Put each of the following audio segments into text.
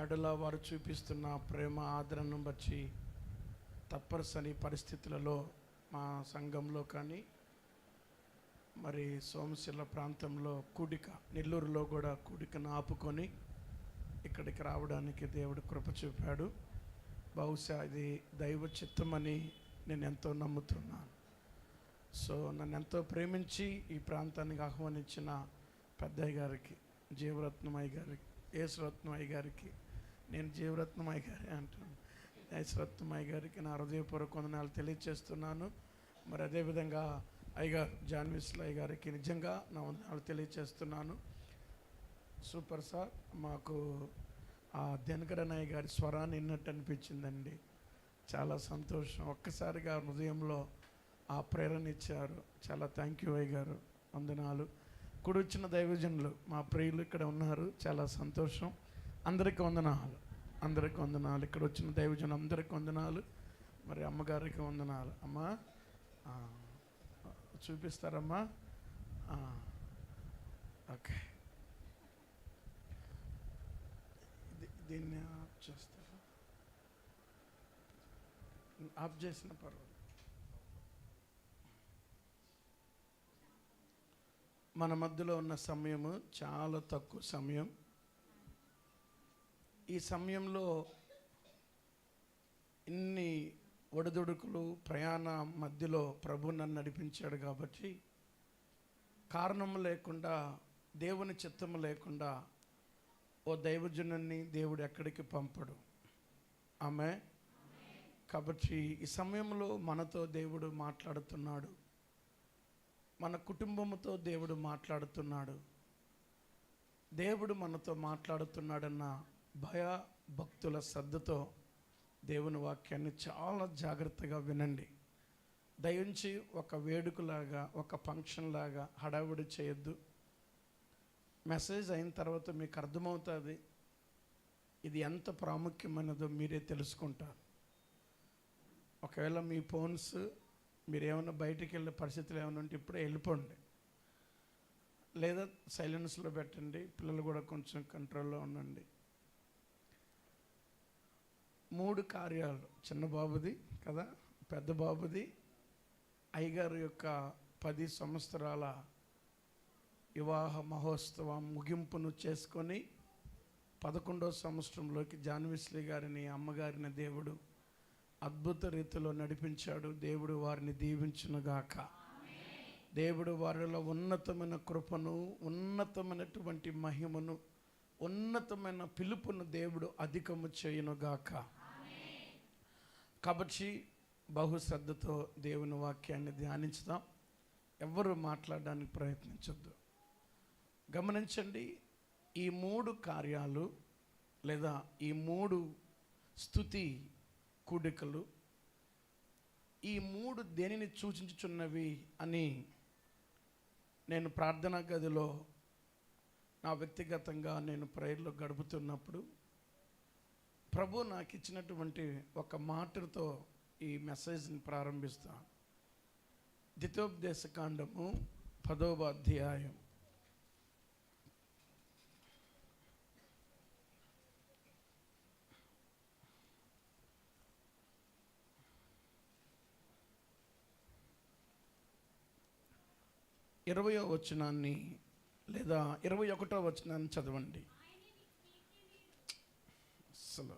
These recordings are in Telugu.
ఎడల వారు చూపిస్తున్న ప్రేమ ఆదరణను బట్టి తప్పనిసరి పరిస్థితులలో మా సంఘంలో కానీ మరి సోమశిల ప్రాంతంలో కూడిక నెల్లూరులో కూడా కూడికను ఆపుకొని ఇక్కడికి రావడానికి దేవుడు కృప చూపాడు. బహుశా ఇది దైవ చిత్తమని నేను ఎంతో నమ్ముతున్నాను. సో నన్ను ఎంతో ప్రేమించి ఈ ప్రాంతానికి ఆహ్వానించిన పెద్దయ్య గారికి జీవరత్నమయ్య గారికి యేసురత్నమయ్య గారికి నేను జీవరత్నమయ్య గారి అంటాను యేసురత్నమయ్య గారికి నా హృదయపూర్వక వందనాలు తెలియజేస్తున్నాను మరి అదేవిధంగా అయ్యగారు జాన్విస్ల అయ్య గారికి నిజంగా నా వందనాలు తెలియజేస్తున్నాను సూపర్ సార్ మాకు ఆ దినకరనయ్య గారి స్వరాన్ని విన్నట్టు అనిపించిందండి. చాలా సంతోషం. ఒక్కసారిగా హృదయంలో ఆ ప్రేరణ ఇచ్చారు. చాలా థ్యాంక్ యూ అయ్య గారు వందనాలు. కుడి వచ్చిన దైవజనులు మా ప్రియులు ఇక్కడ ఉన్నారు. చాలా సంతోషం. అందరికీ వందనాలు. అందరికీ వందనాలు. ఇక్కడ వచ్చిన దైవజనం అందరికీ వందనాలు. మరి అమ్మగారికి వందనాలు. అమ్మా చూపిస్తారమ్మా. ఓకే. ఇది- దీన్ని ఆఫ్ చేస్తారా? ఆఫ్ చేసిన పర్వాలేదు. మన మధ్యలో ఉన్న సమయము చాలా తక్కువ సమయం. ఈ సమయంలో ఇన్ని ఒడిదుడుకులు ప్రయాణ మధ్యలో ప్రభు నన్ను నడిపించాడు కాబట్టి కారణం లేకుండా దేవుని చిత్తం లేకుండా ఓ దైవజనుని దేవుడు ఎక్కడికి పంపడు. ఆమె? కాబట్టి ఈ సమయంలో మనతో దేవుడు మాట్లాడుతున్నాడు. మన కుటుంబంతో దేవుడు మాట్లాడుతున్నాడు. దేవుడు మనతో మాట్లాడుతున్నాడన్న భయ భక్తుల శ్రద్ధతో దేవుని వాక్యాన్ని చాలా జాగ్రత్తగా వినండి. దయించి ఒక వేడుకలాగా ఒక ఫంక్షన్ లాగా హడావుడి చేయొద్దు. మెసేజ్ అయిన తర్వాత మీకు అర్థమవుతుంది ఇది ఎంత ప్రాముఖ్యమైనదో మీరే తెలుసుకుంటారు. ఒకవేళ మీ ఫోన్స్ మీరు ఏమైనా బయటికి వెళ్ళే పరిస్థితులు ఏమైనా ఉంటే ఇప్పుడే వెళ్ళిపోండి. లేదా సైలెన్స్లో పెట్టండి పిల్లలు కూడా కొంచెం కంట్రోల్లో ఉండండి. మూడు కార్యాలు. చిన్న బాబుది కదా పెద్ద బాబుది. అయ్యగారు యొక్క పది సంవత్సరాల వివాహ మహోత్సవం ముగింపును చేసుకొని పదకొండవ సంవత్సరంలోకి జాన్విశ్రీ గారిని అమ్మగారిని దేవుడు అద్భుత రీతిలో నడిపించాడు. దేవుడు వారిని దీవించునుగాక. దేవుడు వారిలో ఉన్నతమైన కృపను ఉన్నతమైనటువంటి మహిమను ఉన్నతమైన పిలుపును దేవుడు అధికము చేయునుగాక. కాబట్టి బహుశ్రద్ధతో దేవుని వాక్యాన్ని ధ్యానించుదాం. ఎవరు మాట్లాడడానికి ప్రయత్నించొద్దు. గమనించండి ఈ మూడు కార్యాలు లేదా ఈ మూడు స్థుతి కూడికలు ఈ మూడు దేనిని సూచించుచున్నవి అని నేను ప్రార్థనా గదిలో నా వ్యక్తిగతంగా నేను ప్రేయర్లో గడుపుతున్నప్పుడు ప్రభు నాకు ఇచ్చినటువంటి ఒక మాటతో ఈ మెసేజ్ని ప్రారంభిస్తాను ద్వితోపదేశ కాండము పదవ అధ్యాయం. ఇరవయో వచనాన్ని లేదా ఇరవై ఒకటో వచనాన్ని చదవండి. అసలు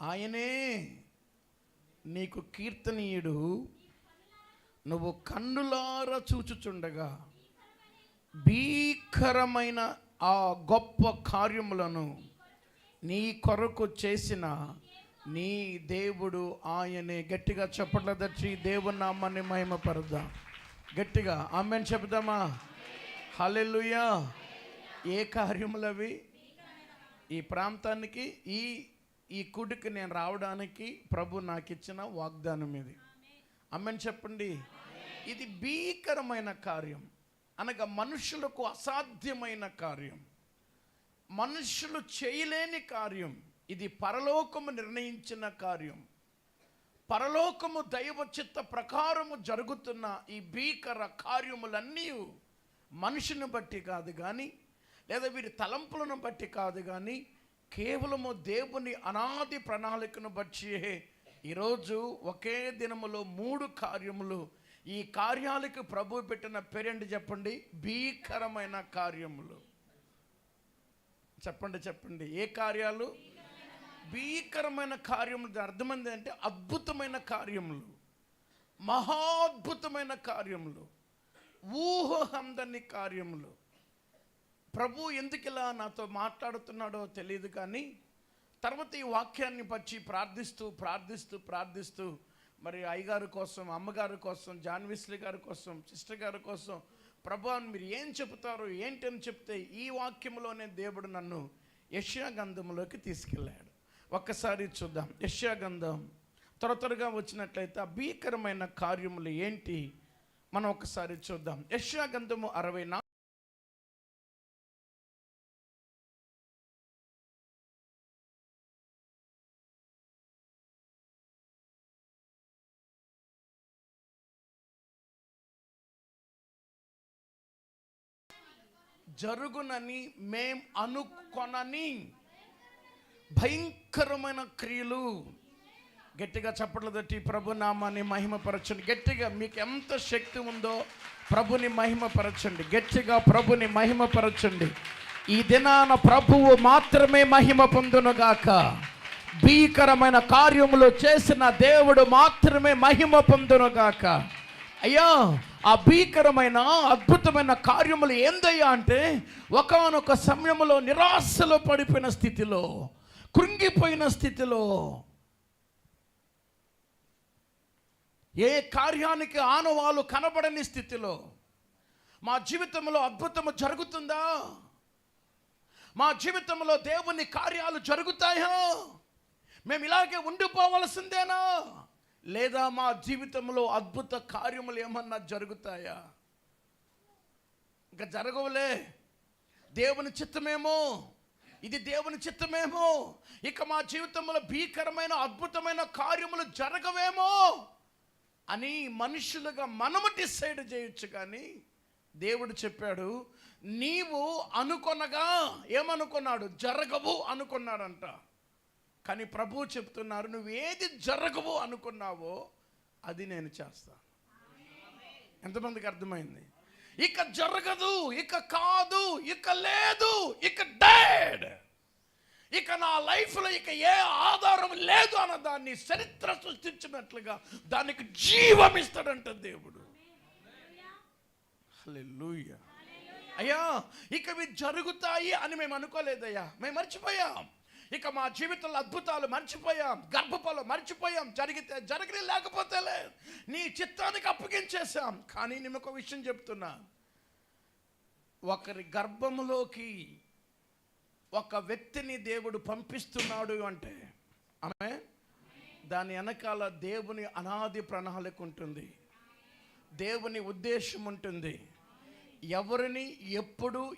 ఆయనే నీకు కీర్తనీయుడు. నువ్వు కన్నులార చూచుచుండగా భీకరమైన ఆ గొప్ప కార్యములను నీ కొరకు చేసిన నీ దేవుడు ఆయనే. గట్టిగా చెప్పట్ల దచ్చి దేవుని నామాన్ని మహిమపరుద్దాం. గట్టిగా ఆమెను చెబుదామా? హలెలుయా ఏ కార్యములవి? ఈ ప్రాంతానికి ఈ ఈ కుడికి నేను రావడానికి ప్రభు నాకు ఇచ్చిన వాగ్దానం ఇది. అమ్మని చెప్పండి. ఇది భీకరమైన కార్యం. అనగా మనుషులకు అసాధ్యమైన కార్యం. మనుషులు చేయలేని కార్యం. ఇది పరలోకము నిర్ణయించిన కార్యం. పరలోకము దైవ చిత్త ప్రకారము జరుగుతున్న ఈ భీకర కార్యములన్నీ మనుషుని బట్టి కాదు కానీ లేదా వీరి తలంపులను బట్టి కాదు కానీ కేవలము దేవుని అనాది ప్రణాళికను బట్టి ఈరోజు ఒకే దినములో మూడు కార్యములు. ఈ కార్యాలకు ప్రభు పెట్టిన పేరేంటి చెప్పండి? భీకరమైన కార్యములు. చెప్పండి చెప్పండి. ఏ కార్యాలు? భీకరమైన కార్యములు. అర్థమైంది అంటే అద్భుతమైన కార్యములు. మహాద్భుతమైన కార్యములు. ఊహ అందని కార్యములు. ప్రభు ఎందుకు ఇలా నాతో మాట్లాడుతున్నాడో తెలియదు కానీ తర్వాత ఈ వాక్యాన్ని పచ్చి ప్రార్థిస్తూ ప్రార్థిస్తూ ప్రార్థిస్తూ మరి అయ్యగారి కోసం అమ్మగారి కోసం జాన్విస్లీ గారి కోసం సిస్టర్ గారి కోసం ప్రభు మీరు ఏం చెబుతారు ఏంటని చెప్తే ఈ వాక్యంలోనే దేవుడు నన్ను యష్యా గంధంలోకి తీసుకెళ్ళాడు. ఒక్కసారి చూద్దాం. యష్యా గంధం త్వర త్వరగా వచ్చినట్లయితే ఆ భీకరమైన కార్యములు ఏంటి? మనం ఒకసారి చూద్దాం. యష్యా గంధము అరవై జరుగునని మేం అనుకొనని భయంకరమైన క్రియలు. గట్టిగా చప్పట్లు తట్టి ప్రభు నామాన్ని మహిమపరచండి. గట్టిగా మీకు ఎంత శక్తి ఉందో ప్రభుని మహిమపరచండి. గట్టిగా ప్రభుని మహిమపరచండి. ఈ దినాన ప్రభువు మాత్రమే మహిమ పొందునుగాక. భీకరమైన కార్యములు చేసిన దేవుడు మాత్రమే మహిమ పొందునుగాక. అయ్యా ఆ భీకరమైన అద్భుతమైన కార్యములు ఏందయ్యా అంటే ఒకనొక సమయంలో నిరాశలో పడిపోయిన స్థితిలో కృంగిపోయిన స్థితిలో ఏ కార్యానికి ఆనవాలు కనబడని స్థితిలో మా జీవితంలో అద్భుతము జరుగుతుందా? మా జీవితంలో దేవుని కార్యాలు జరుగుతాయా? మేము ఇలాగే ఉండిపోవలసిందేనా? లేదా మా జీవితంలో అద్భుత కార్యములు ఏమన్నా జరుగుతాయా? ఇంకా జరగవులే. దేవుని చిత్తమేమో. ఇది దేవుని చిత్తమేమో. ఇక మా జీవితంలో భీకరమైన అద్భుతమైన కార్యములు జరగవేమో అని మనుషులుగా మనము డిసైడ్ చేయొచ్చు కానీ దేవుడు చెప్పాడు నీవు అనుకొనగా ఏమనుకున్నాడు? జరగవు అనుకున్నాడంట. కానీ ప్రభువు చెప్తున్నారు నువ్వు ఏది జరగవు అనుకున్నావో అది నేను చేస్తాను. ఎంతమందికి అర్థమైంది? ఇక జరగదు ఇక కాదు ఇక లేదు ఇక డెడ్ ఇక నా లైఫ్లో ఇక ఏ ఆధారం లేదు అన్న దాన్ని చరిత్ర సృష్టించినట్లుగా దానికి జీవం ఇస్తాడంట దేవుడు. అయ్యా ఇక ఇవి జరుగుతాయి అని మేము అనుకోలేదయ్యా. మేము మర్చిపోయాం. ఇక మా జీవితంలో అద్భుతాలు మర్చిపోయాం గర్భఫలం మర్చిపోయాం జరిగితే జరగని లేకపోతేలే. నీ చిత్తానికి అప్పగించేశాం. కానీ నేను ఒక విషయం చెప్తున్నా. ఒకరి గర్భములోకి ఒక వ్యక్తిని దేవుడు పంపిస్తున్నాడు అంటే ఆమె దాని వెనకాల దేవుని అనాది ప్రణాళిక ఉంటుంది. దేవుని ఉద్దేశం ఉంటుంది. ఎవరిని ఎప్పుడు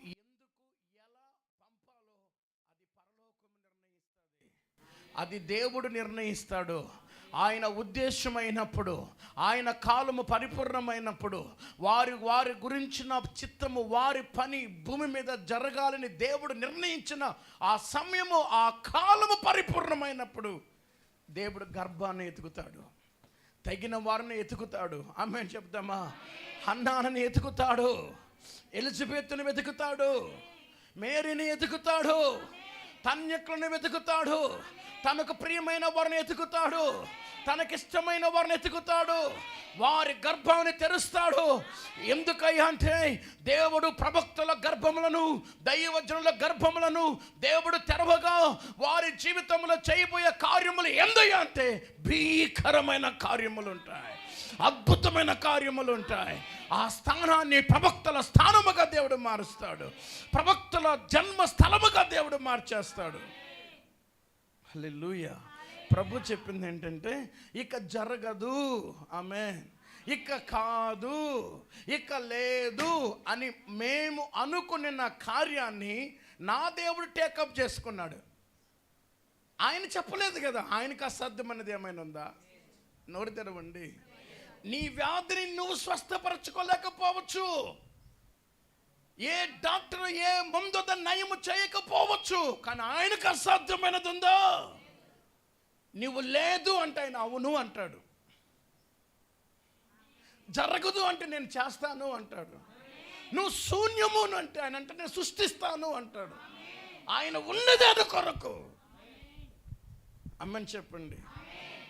అది దేవుడు నిర్ణయిస్తాడు. ఆయన ఉద్దేశమైనప్పుడు ఆయన కాలము పరిపూర్ణమైనప్పుడు వారి వారి గురించిన చిత్తము వారి పని భూమి మీద జరగాలని దేవుడు నిర్ణయించిన ఆ సమయము ఆ కాలము పరిపూర్ణమైనప్పుడు దేవుడు గర్భాన్ని ఎతుకుతాడు. తగిన వారిని ఎతుకుతాడు. ఆమె చెప్తామా? అన్నానని ఎతుకుతాడు. ఎలిజబెత్తుని వెతుకుతాడు. మేరీని ఎతుకుతాడు. తన్యకులను వెతుకుతాడు. తనకు ప్రియమైన వారిని ఎతుకుతాడు. తనకిష్టమైన వారిని ఎతుకుతాడు. వారి గర్భాన్ని తెరుస్తాడు. ఎందుకయ్యా అంటే దేవుడు ప్రభక్తుల గర్భములను దైవజనుల గర్భములను దేవుడు తెరవగా వారి జీవితంలో చేయబోయే కార్యములు ఎందుయ్యా అంటే భీకరమైన కార్యములు ఉంటాయి అద్భుతమైన కార్యములు ఉంటాయి ఆ స్థానాన్ని ప్రవక్తల స్థానముగా దేవుడు మారుస్తాడు. ప్రవక్తల జన్మ స్థలముగా దేవుడు మార్చేస్తాడు. హల్లెలూయా. ప్రభు చెప్పింది ఏంటంటే ఇక జరగదు ఆమె ఇక కాదు ఇక లేదు అని మేము అనుకున్న కార్యాన్ని నా దేవుడు టేకప్ చేసుకున్నాడు. ఆయన చెప్పలేదు కదా ఆయనకు అసాధ్యమైనది ఏమైనా ఉందా? నోరు తెరవండి. నీ వ్యాధిని నువ్వు స్వస్థపరచుకోలేకపోవచ్చు. ఏ డాక్టర్ ఏ మందు నయము చేయకపోవచ్చు? కానీ ఆయనకు అసాధ్యమైనది ఉందా నువ్వు లేదు అంటే ఆయన అవును అంటాడు. జరగదు అంటే నేను చేస్తాను అంటాడు. నువ్వు శూన్యము అంటే ఆయన అంటే నేను సృష్టిస్తాను అంటాడు. ఆయన ఉన్నదాని కొరకు. అమ్మని చెప్పండి.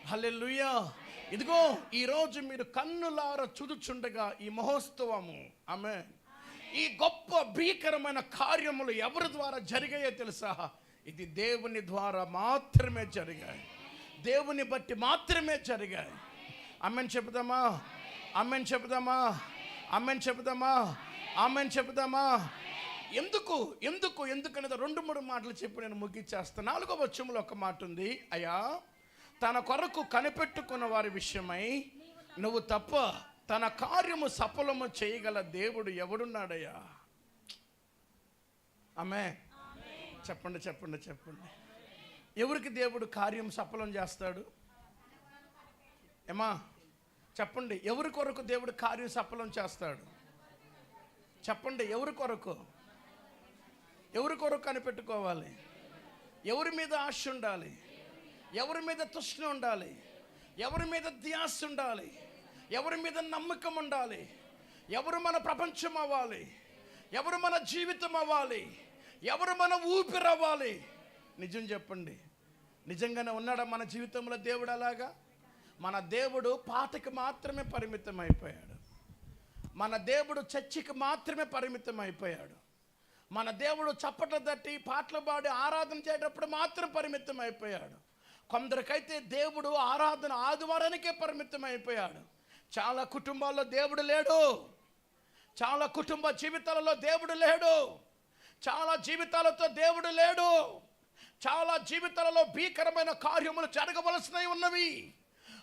హలే లుయ్యా ఇదిగో ఈరోజు మీరు కన్నులార చుదుచుండగా ఈ మహోత్సవము. ఆమె ఈ గొప్ప భీకరమైన కార్యములు ఎవరి ద్వారా జరిగాయో తెలుసా? ఇది దేవుని ద్వారా మాత్రమే జరిగాయి. దేవుని బట్టి మాత్రమే జరిగాయి. అమ్మని చెబుదామా? అమ్మని చెబుదామా? అమ్మని చెబుదామా? ఆమెను చెబుదామా? ఎందుకు? ఎందుకు? ఎందుకనేది రెండు మూడు మాటలు చెప్పి నేను ముగించేస్తాను నాలుగో వచ్చంలో ఒక మాట ఉంది. అయ్యా తన కొరకు కనిపెట్టుకున్న వారి విషయమై నువ్వు తప్ప తన కార్యము సఫలము చేయగల దేవుడు ఎవడున్నాడయ్యా? ఆమె చెప్పండి చెప్పండి చెప్పండి. ఎవరికి దేవుడు కార్యం సఫలం చేస్తాడు? ఏమా? చెప్పండి ఎవరి కొరకు దేవుడు కార్యం సఫలం చేస్తాడు? చెప్పండి ఎవరి కొరకు? ఎవరి కొరకు కనిపెట్టుకోవాలి? ఎవరి మీద ఆశ ఉండాలి? ఎవరి మీద తృష్ణ ఉండాలి? ఎవరి మీద ధ్యాస ఉండాలి? ఎవరి మీద నమ్మకం ఉండాలి? ఎవరు మన ప్రపంచం అవ్వాలి? ఎవరు మన జీవితం అవ్వాలి? ఎవరు మన ఊపిరి అవ్వాలి? నిజం చెప్పండి. నిజంగానే ఉన్నాడా మన జీవితంలో దేవుడు అలాగా? మన దేవుడు పాతకి మాత్రమే పరిమితం అయిపోయాడు మన దేవుడు చర్చికి మాత్రమే పరిమితం అయిపోయాడు మన దేవుడు చప్పట్లు తట్టి పాటలు పాడి ఆరాధన చేసేటప్పుడు మాత్రం పరిమితం అయిపోయాడు కొందరికైతే దేవుడు ఆరాధన ఆదివారానికే పరిమితం అయిపోయాడు చాలా కుటుంబాల్లో దేవుడు లేడు. చాలా కుటుంబ జీవితాలలో దేవుడు లేడు. చాలా జీవితాలతో దేవుడు లేడు. చాలా జీవితాలలో భీకరమైన కార్యములు జరగవలసినవి ఉన్నవి.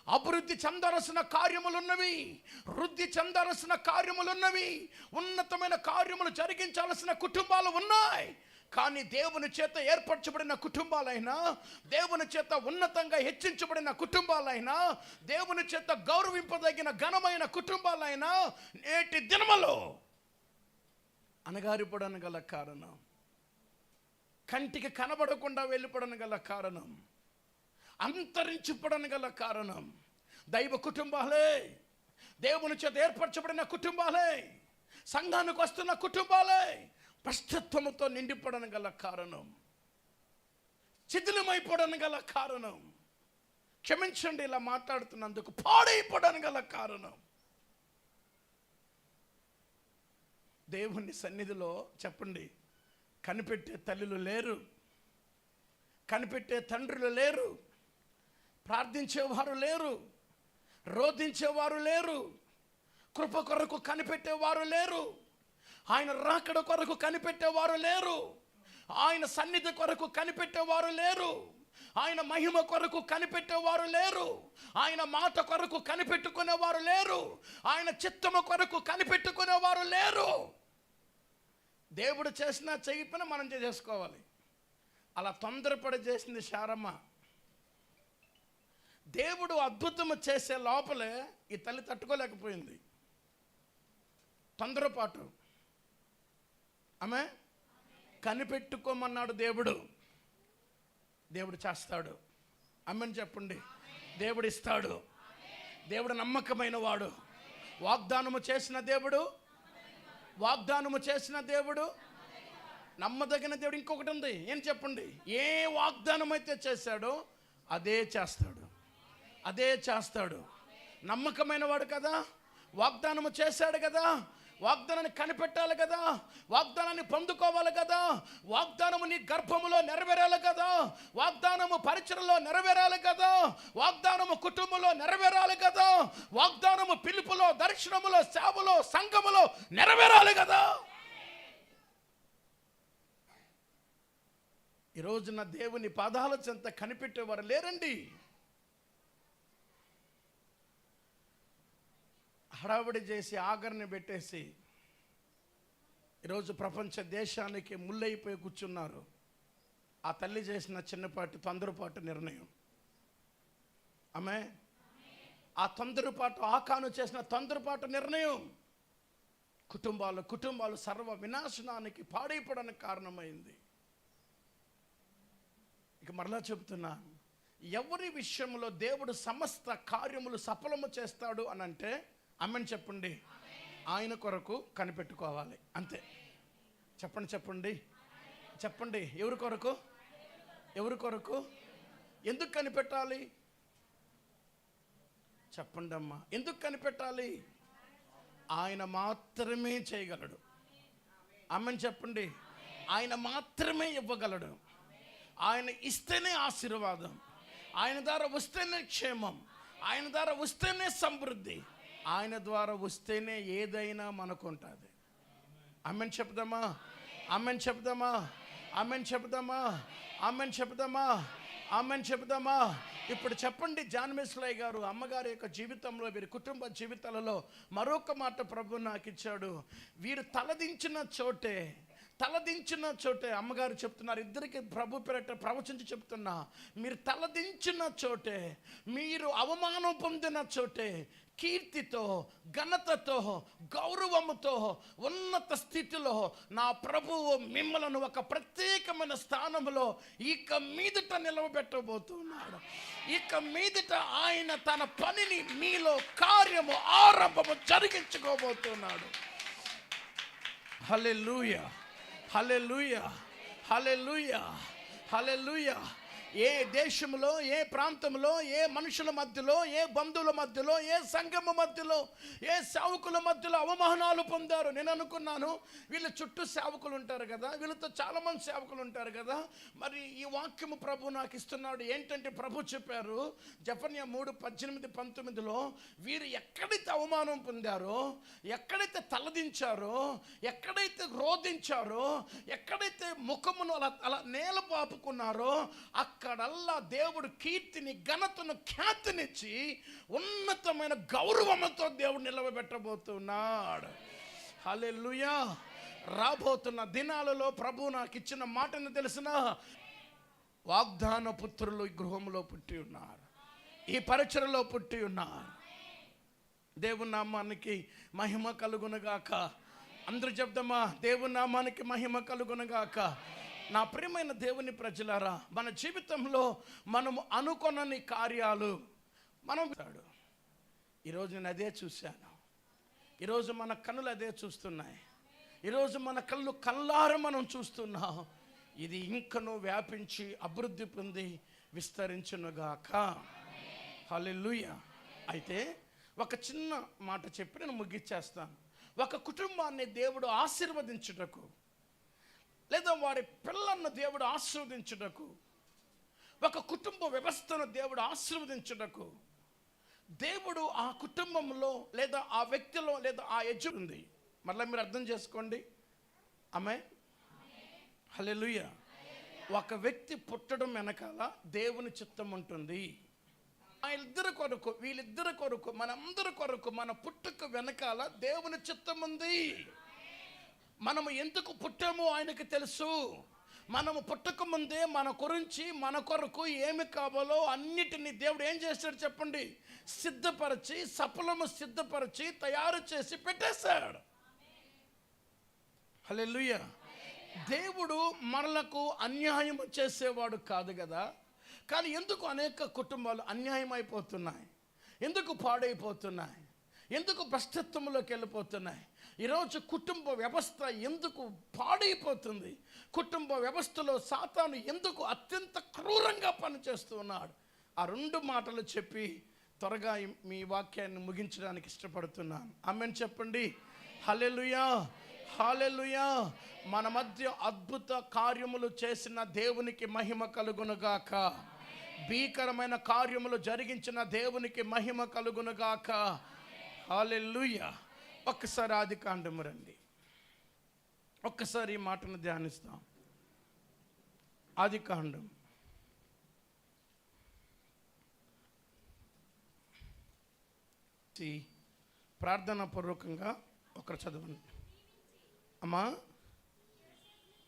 అభివృద్ధి చెందవలసిన కార్యములు ఉన్నవి. వృద్ధి చెందవలసిన కార్యములు ఉన్నవి. ఉన్నతమైన కార్యములు జరిగించాల్సిన కుటుంబాలు ఉన్నాయి. కానీ దేవుని చేత ఏర్పరచబడిన కుటుంబాలైనా దేవుని చేత ఉన్నతంగా హెచ్చించబడిన కుటుంబాలైనా దేవుని చేత గౌరవింపదగిన ఘనమైన కుటుంబాలైనా నేటి దినమలో అనగారిపడను గల కారణం. కంటికి కనబడకుండా వెళ్ళిపడను గల కారణం. అంతరించిపడను గల కారణం. దైవ కుటుంబాలే దేవుని చేత ఏర్పరచబడిన కుటుంబాలే సంఘానికి వస్తున్న కుటుంబాలే భ్రష్టత్వముతో నిండిపడను గల కారణం. శిథిలమైపోవడం గల కారణం. క్షమించండి ఇలా మాట్లాడుతున్నందుకు పాడైపోవడం గల కారణం. దేవుని సన్నిధిలో చెప్పండి కనిపెట్టే తల్లులు లేరు కనిపెట్టే తండ్రులు లేరు ప్రార్థించేవారు లేరు రోధించేవారు లేరు కృప కొరకు కనిపెట్టేవారు లేరు. ఆయన రాకడ కొరకు కనిపెట్టేవారు లేరు. ఆయన సన్నిధి కొరకు కనిపెట్టేవారు లేరు. ఆయన మహిమ కొరకు కనిపెట్టేవారు లేరు. ఆయన మాట కొరకు కనిపెట్టుకునేవారు లేరు. ఆయన చిత్తము కొరకు కనిపెట్టుకునేవారు లేరు. దేవుడు చేసినా చేయకపోయినా మనం చేసుకోవాలి. అలా తొందరపడి చేసింది శారమ్మ. దేవుడు అద్భుతము చేసే లోపలే ఈ తల్లి తట్టుకోలేకపోయింది. తొందరపాటు. ఆమె కనిపెట్టుకోమన్నాడు దేవుడు. దేవుడు చేస్తాడు. అమ్మని చెప్పండి. దేవుడు ఇస్తాడు దేవుడు నమ్మకమైన వాడు. వాగ్దానము చేసిన దేవుడు వాగ్దానము చేసిన దేవుడు నమ్మదగిన దేవుడు ఇంకొకటి ఉంది. ఏం చెప్పండి? ఏ వాగ్దానం అయితే చేశాడో అదే చేస్తాడు. అదే చేస్తాడు. నమ్మకమైన వాడు కదా. వాగ్దానము చేశాడు కదా. వాగ్దానాన్ని కనిపెట్టాలి కదా. వాగ్దానాన్ని పొందుకోవాలి కదా. వాగ్దానము నీ గర్భములో నెరవేరాలి కదా. వాగ్దానము పరిచయలో నెరవేరాలి కదా. వాగ్దానము కుటుంబంలో నెరవేరాలి కదా. వాగ్దానము పిలుపులో దర్శనములో సేవలో సంఘములో నెరవేరాలి కదా. ఈరోజున దేవుని పాదాల చెంత కనిపెట్టేవారు లేరండి. హడావిడి చేసి ఆఖరిని పెట్టేసి ఈరోజు ప్రపంచ దేశానికి ముళ్ళైపోయి కూర్చున్నారు. ఆ తల్లి చేసిన చిన్నపాటి తొందరపాటు నిర్ణయం. ఆమె? ఆ తొందరపాటు ఆకాను చేసిన తొందరపాటు నిర్ణయం. కుటుంబాలు కుటుంబాలు సర్వ వినాశనానికి పాడైపోవడానికి కారణమైంది. ఇక మరలా చెబుతున్నా ఎవరి విషయంలో దేవుడు సమస్త కార్యములు సఫలము చేస్తాడు అని అంటే అమ్మని చెప్పండి. ఆయన కొరకు కనిపెట్టుకోవాలి. అంతే. చెప్పండి చెప్పండి. చెప్పండి. ఎవరి కొరకు? ఎవరి కొరకు? ఎందుకు కనిపెట్టాలి? చెప్పండి అమ్మా. ఎందుకు కనిపెట్టాలి? ఆయన మాత్రమే చేయగలడు. అమ్మని చెప్పండి. ఆయన మాత్రమే ఇవ్వగలడు. ఆయన ఇస్తేనే ఆశీర్వాదం. ఆయన ద్వారా వస్తేనే క్షేమం. ఆయన ద్వారా వస్తేనే సమృద్ధి. ఆయన ద్వారా వస్తేనే ఏదైనా మనకు ఉంటుంది అమ్మని చెప్దామా? అమ్మని చెప్దామా? అమ్మని చెప్దామా? అమ్మని చెప్దామా? అమ్మని చెప్దామా? ఇప్పుడు చెప్పండి జాన్మేశ్వరయ్య గారు అమ్మగారి యొక్క జీవితంలో వీరి కుటుంబ జీవితాలలో మరొక మాట ప్రభు నాకు ఇచ్చాడు. వీరు తలదించిన చోటే తలదించిన చోటే అమ్మగారు చెప్తున్నారు ఇద్దరికి ప్రభు పేరట ప్రవచించి చెప్తున్నా మీరు తలదించిన చోటే మీరు అవమానం పొందిన చోటే కీర్తితో ఘనతతో గౌరవముతో ఉన్నత స్థితిలో నా ప్రభువు మిమ్మలను ఒక ప్రత్యేకమైన స్థానంలో ఇక మీదట నిలవబెట్టబోతున్నాడు. ఇక మీదట ఆయన తన పనిని మీలో కార్యము ఆరంభము జరిగించుకోబోతున్నాడు. హలే లూయా హలే లూయా ఏ దేశంలో ఏ ప్రాంతంలో ఏ మనుషుల మధ్యలో ఏ బంధువుల మధ్యలో ఏ సంఘము మధ్యలో ఏ సేవకుల మధ్యలో అవమానాలు పొందారు? నేను అనుకున్నాను వీళ్ళ చుట్టూ సేవకులు ఉంటారు కదా వీళ్ళతో చాలామంది సేవకులు ఉంటారు కదా మరి ఈ వాక్యము ప్రభు నాకు ఇస్తున్నాడు. ఏంటంటే ప్రభు చెప్పారు జపన్యా మూడు పద్దెనిమిది పంతొమ్మిదిలో వీరు ఎక్కడైతే అవమానం పొందారో ఎక్కడైతే తలదించారో ఎక్కడైతే రోధించారో ఎక్కడైతే ముఖమును అలా అలా నేల పాపుకున్నారో అక్కడల్లా దేవుడు కీర్తిని ఘనతను ఖ్యాతినిచ్చి ఉన్నతమైన గౌరవముతో దేవుడు నిలవబెట్టబోతున్నాడు. హలెల్లుయా. రాబోతున్న దినాలలో ప్రభు నాకు ఇచ్చిన మాటను తెలిసిన వాగ్దాన పుత్రులు ఈ గృహంలో పుట్టి ఉన్నారు. ఈ పరిచయలో పుట్టి ఉన్నారు. దేవుని నామానికి మహిమ కలుగునగాక. అందరూ చెప్దామా? దేవుని నామానికి మహిమ కలుగునగాక. నా ప్రియమైన దేవుని ప్రజలారా మన జీవితంలో మనము అనుకొనని కార్యాలు మనం ఈరోజు నేను అదే చూశాను. ఈరోజు మన కనులు అదే చూస్తున్నాయి. ఈరోజు మన కళ్ళు కళ్ళార మనం చూస్తున్నాం. ఇది ఇంకను వ్యాపించి అభివృద్ధి పొంది విస్తరించునుగాక. హలెల్లుయ. అయితే ఒక చిన్న మాట చెప్పి నేను ముగిచ్చేస్తాను ఒక కుటుంబాన్ని దేవుడు ఆశీర్వదించుటకు లేదా వారి పిల్లలను దేవుడు ఆశీర్వదించుటకు ఒక కుటుంబ వ్యవస్థను దేవుడు ఆశీర్వదించుటకు దేవుడు ఆ కుటుంబంలో లేదా ఆ వ్యక్తిలో లేదా ఆ యజు ఉంది. మళ్ళీ మీరు అర్థం చేసుకోండి. ఆమె హలెలుయ ఒక వ్యక్తి పుట్టడం వెనకాల దేవుని చిత్తం ఉంటుంది. ఆ ఇద్దరి కొరకు వీళ్ళిద్దరి కొరకు మనందరి కొరకు మన పుట్టుక వెనకాల దేవుని చిత్తం ఉంది. మనము ఎందుకు పుట్టామో ఆయనకి తెలుసు. మనము పుట్టక ముందే మన గురించి మన కొరకు ఏమి కావాలో అన్నిటినీ దేవుడు ఏం చేస్తాడు చెప్పండి? సిద్ధపరిచి సఫలము సిద్ధపరిచి తయారు చేసి పెట్టేశాడు. హల్లెలూయా. దేవుడు మనలకు అన్యాయం చేసేవాడు కాదు కదా. కానీ ఎందుకు అనేక కుటుంబాలు అన్యాయం అయిపోతున్నాయి ఎందుకు పాడైపోతున్నాయి? ఎందుకు భ్రష్టత్వంలోకి వెళ్ళిపోతున్నాయి? ఈరోజు కుటుంబ వ్యవస్థ ఎందుకు పాడైపోతుంది? కుటుంబ వ్యవస్థలో సాతాను ఎందుకు అత్యంత క్రూరంగా పనిచేస్తూ ఉన్నాడు? ఆ రెండు మాటలు చెప్పి త్వరగా మీ వాక్యాన్ని ముగించడానికి ఇష్టపడుతున్నాను. ఆమెను చెప్పండి. హలెలుయా హాలెలుయా మన మధ్య అద్భుత కార్యములు చేసిన దేవునికి మహిమ కలుగునుగాక. భీకరమైన కార్యములు జరిగించిన దేవునికి మహిమ కలుగునుగాక. హల్లెలూయా. ఒక్కసారి ఆది కాండము రండి. ఒక్కసారి ఈ మాటను ధ్యానిస్తాం. ఆది కాండం ప్రార్థన పూర్వకంగా ఒకరు చదవండి. అమ్మా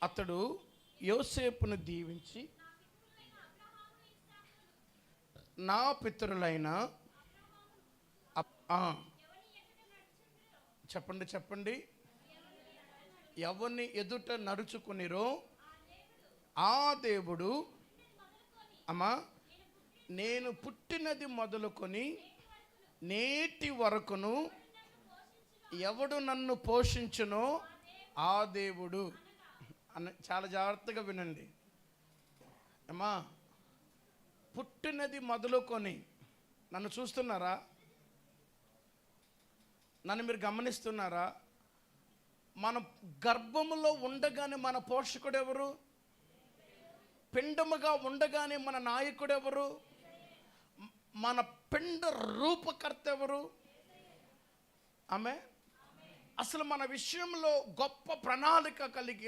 అతడు యోసేపును దీవించి నా పితరులైన ఆ. చెప్పండి చెప్పండి. ఎవరిని ఎదుట నడుచుకునిరో ఆ దేవుడు అమ్మా నేను పుట్టినది మొదలుకొని నేటి వరకును ఎవడు నన్ను పోషించునో ఆ దేవుడు. అన్న చాలా జాగ్రత్తగా వినండి. అమ్మా పుట్టినది మొదలుకొని నన్ను చూస్తున్నారా? నన్ను మీరు గమనిస్తున్నారా? మన గర్భములో ఉండగానే మన పోషకుడు ఎవరు? పిండముగా ఉండగానే మన నాయకుడు ఎవరు? మన పిండ రూపకర్త ఎవరు? ఆమె అసలు మన విషయంలో గొప్ప ప్రణాళిక కలిగి